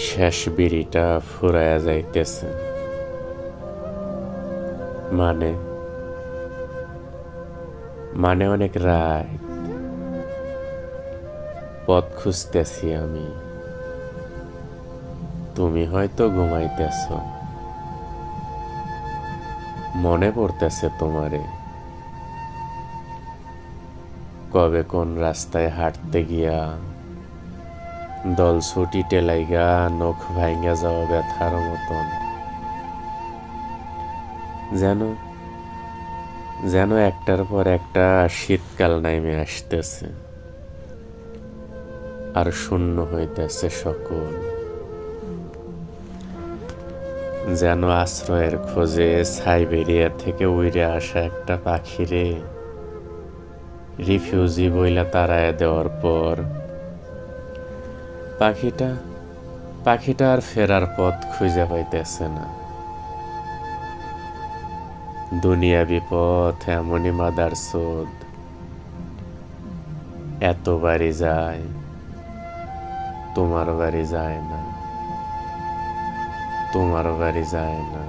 শেষ বিড়িটা ফুরায়া যাইতেছে। মানে? মানে অনেক রাত পথ খুঁজতেছি আমি। তুমি হয়তো ঘুমাইতেছ। মনে পড়তেছে তোমারে। কবে কোন রাস্তায় হাঁটতে গিয়া দল ছুটি টেলাইগা নখ ভাঙ্গা যাওয়া ব্যথার মতন। যেন যেন একটার পর একটা শীতকাল নাইমে আসতেছে। আর শূন্য হইতেছে সকল। যেন আশ্রয়ের খোঁজে সাইবেরিয়া থেকে উইরে আসা একটা পাখিরে রিফিউজি বইলা তারায় দেওয়ার পর পাখিটা পাখিটা আর ফেরার পথ খুঁজে পাইতেছে না। দুনিয়া বিপথ এমনই মাদার সোদ এত বাড়ি যায় তোমার বাড়ি যায় না তোমার বাড়ি যায় না।